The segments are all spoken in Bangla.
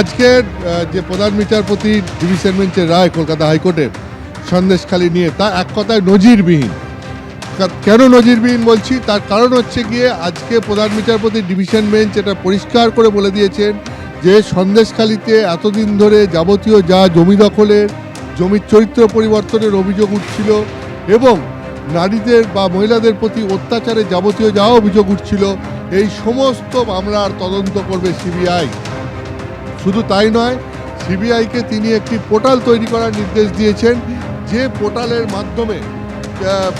আজকের যে প্রধান বিচারপতি ডিভিশন বেঞ্চের রায় কলকাতা হাইকোর্টের সন্দেশখালি নিয়ে, তা এক কথায় নজিরবিহীন। কেন নজিরবিহীন বলছি? তার কারণ হচ্ছে গিয়ে আজকে প্রধান বিচারপতি ডিভিশন বেঞ্চ এটা পরিষ্কার করে বলে দিয়েছেন যে সন্দেশখালিতে এতদিন ধরে যাবতীয় যা জমি দখলের জমির চরিত্র পরিবর্তনের অভিযোগ উঠছিল এবং নারীদের বা মহিলাদের প্রতি অত্যাচারে যাবতীয় যা অভিযোগ উঠছিল, এই সমস্ত মামলার তদন্ত করবে সিবিআই। শুধু তাই নয়, সিবিআইকে তিনি একটি পোর্টাল তৈরি করার নির্দেশ দিয়েছেন, যে পোর্টালের মাধ্যমে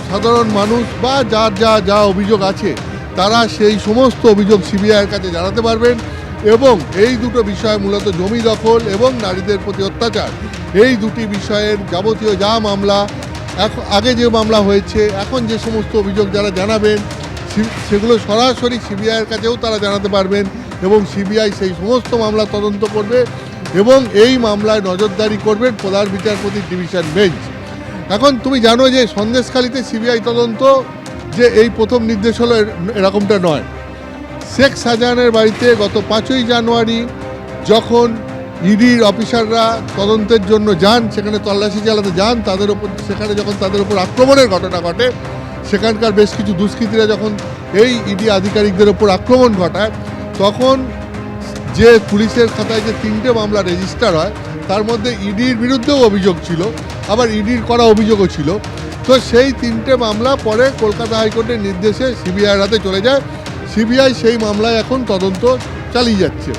সাধারণ মানুষ বা যার যা যা অভিযোগ আছে, তারা সেই সমস্ত অভিযোগ সিবিআইয়ের কাছে জানাতে পারবেন এবং এই দুটো বিষয় মূলত জমি দখল এবং নারীদের প্রতি অত্যাচার। এই দুটি বিষয়ের যাবতীয় যা মামলা এখন আগে যে মামলা হয়েছে, এখন যে সমস্ত অভিযোগ যারা জানাবেন সেগুলো সরাসরি সিবিআইয়ের কাছেও তারা জানাতে পারবেন। এবং সিবিআই সেই সমস্ত মামলা তদন্ত করবে এবং এই মামলায় নজরদারি করবেন প্রধান বিচারপতি ডিভিশন বেঞ্চ। এখন তুমি জানো যে সন্দেশখালিতে সিবিআই তদন্ত যে এই প্রথম নির্দেশ হলো এরকমটা নয়। শেখ শাহজাহানের বাড়িতে গত পাঁচই জানুয়ারি যখন ইডির অফিসাররা তদন্তের জন্য যান, সেখানে তল্লাশি চালাতে যান, তাদের ওপর সেখানে যখন তাদের ওপর আক্রমণের ঘটনা ঘটে, সেখানকার বেশ কিছু দুষ্কৃতীরা যখন এই ইডি আধিকারিকদের ওপর আক্রমণ ঘটায় তখন যে পুলিশের খাতায় যে তিনটে মামলা রেজিস্টার হয়, তার মধ্যে ইডির বিরুদ্ধেও অভিযোগ ছিল, আবার ইডির করা অভিযোগও ছিল। তো সেই তিনটে মামলা পরে কলকাতা হাইকোর্টের নির্দেশে সিবিআইয়ের হাতে চলে যায়। সিবিআই সেই মামলায় এখন তদন্ত চালিয়ে যাচ্ছে।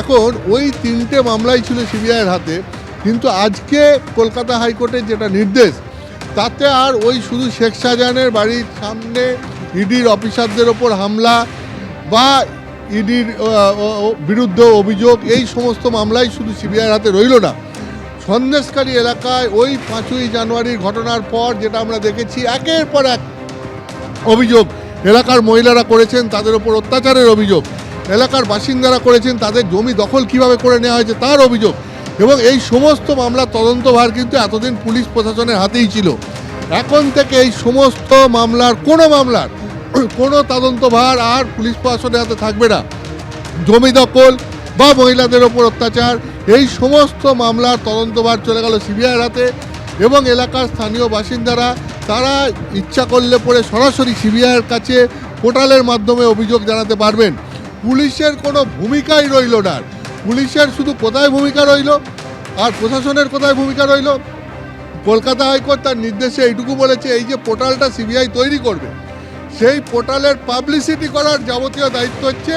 এখন ওই তিনটে মামলাই ছিল সিবিআইয়ের হাতে, কিন্তু আজকে কলকাতা হাইকোর্টের যেটা নির্দেশ, তাতে আর ওই শুধু শেখ শাহজাহানের বাড়ির সামনে ইডির অফিসারদের ওপর হামলা বা ইডির বিরুদ্ধে অভিযোগ, এই সমস্ত মামলাই শুধু সিবিআইয়ের হাতে রইল না। সন্দেশকারী এলাকায় ওই পাঁচই জানুয়ারির ঘটনার পর যেটা আমরা দেখেছি, একের পর এক অভিযোগ। এলাকার মহিলারা করেছেন তাদের ওপর অত্যাচারের অভিযোগ। এলাকার বাসিন্দারা করেছেন তাদের জমি দখল কীভাবে করে নেওয়া হয়েছে তার অভিযোগ। এবং এই সমস্ত মামলা তদন্তভার কিন্তু এতদিন পুলিশ প্রশাসনের হাতেই ছিল। এখন থেকে এই সমস্ত মামলার, কোনো মামলার কোনো তদন্তভার আর পুলিশ প্রশাসনের হাতে থাকবে না। জমি দখল বা মহিলাদের ওপর অত্যাচার, এই সমস্ত মামলার তদন্তভার চলে গেল সিবিআইয়ের হাতে এবং এলাকার স্থানীয় বাসিন্দারা, তারা ইচ্ছা করলে পরে সরাসরি সিবিআইয়ের কাছে পোর্টালের মাধ্যমে অভিযোগ জানাতে পারবেন। পুলিশের কোনো ভূমিকাই রইল না। পুলিশের শুধু কোথায় ভূমিকা রইল আর প্রশাসনের কোথায় ভূমিকা রইল? কলকাতা হাইকোর্ট তার নির্দেশে এইটুকু বলেছে, এই যে পোর্টালটা সিবিআই তৈরি করবে সেই পোর্টালের পাবলিসিটি করার যাবতীয় দায়িত্ব হচ্ছে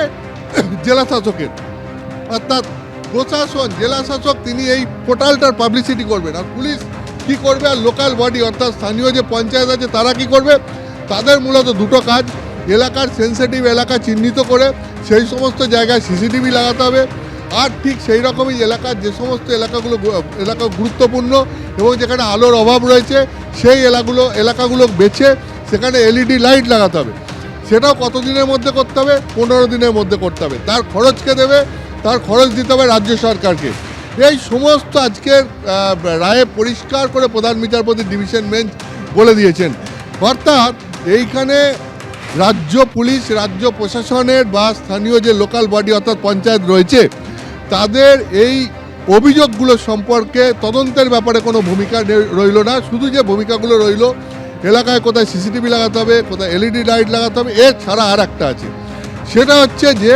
জেলা শাসকের অর্থাৎ প্রশাসন জেলা শাসক তিনি এই পোর্টালটার পাবলিসিটি করবেন। আর পুলিশ কি করবে? আর লোকাল বডি অর্থাৎ স্থানীয় যে পঞ্চায়েত আছে, তারা কি করবে? তাদের মূলত দুটো কাজ। এলাকার সেন্সিটিভ এলাকা চিহ্নিত করে সেই সমস্ত জায়গায় সিসিটিভি লাগাতে হবে। আর ঠিক সেই রকমই এলাকার যে সমস্ত এলাকাগুলো, এলাকা গুরুত্বপূর্ণ এবং যেখানে আলোর অভাব রয়েছে, সেই এলাকাগুলো এলাকাগুলো বেছে সেখানে এলইডি লাইট লাগাতে হবে। সেটাও কত দিনের মধ্যে করতে হবে? পনেরো দিনের মধ্যে করতে হবে। তার খরচকে দেবে? তার খরচ দিতে হবে রাজ্য সরকারকে। এই সমস্ত আজকের রায়ে পরিষ্কার করে প্রধান বিচারপতি ডিভিশন বেঞ্চ বলে দিয়েছেন। অর্থাৎ এইখানে রাজ্য পুলিশ, রাজ্য প্রশাসনের বা স্থানীয় যে লোকাল বডি অর্থাৎ পঞ্চায়েত রয়েছে, তাদের এই অভিযোগগুলো সম্পর্কে তদন্তের ব্যাপারে কোনো ভূমিকা রইল না। শুধু যে ভূমিকাগুলো রইল এলাকায় কোথায় সিসিটিভি লাগাতে হবে, কোথায় এলইডি লাইট লাগাতে হবে এর ছাড়া আর একটা আছে। সেটা হচ্ছে যে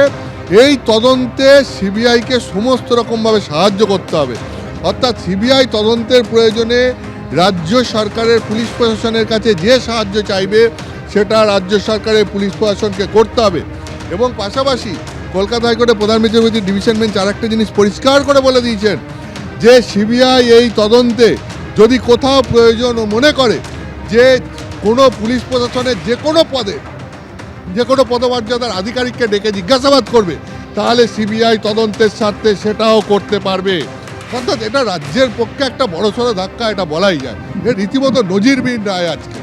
এই তদন্তে সিবিআইকে সমস্ত রকমভাবে সাহায্য করতে হবে। অর্থাৎ সিবিআই তদন্তের প্রয়োজনে রাজ্য সরকারের পুলিশ প্রশাসনের কাছে যে সাহায্য চাইবে, সেটা রাজ্য সরকারের পুলিশ প্রশাসনকে করতে হবে। এবং পাশাপাশি কলকাতা হাইকোর্টের প্রধান বিচারপতি ডিভিশন বেঞ্চ আর একটা জিনিস পরিষ্কার করে বলে দিয়েছেন যে সিবিআই এই তদন্তে যদি কোথাও প্রয়োজন ও মনে করে যে কোনো পুলিশ প্রশাসনের যে কোনো পদে, যে কোনো পদমর্যাদার আধিকারিককে ডেকে জিজ্ঞাসাবাদ করবে, তাহলে সিবিআই তদন্তের স্বার্থে সেটাও করতে পারবে। অর্থাৎ এটা রাজ্যের পক্ষে একটা বড়সড় ধাক্কা, এটা বলাই যায়। রীতিমতো নজিরবিহীন রায় আজকে।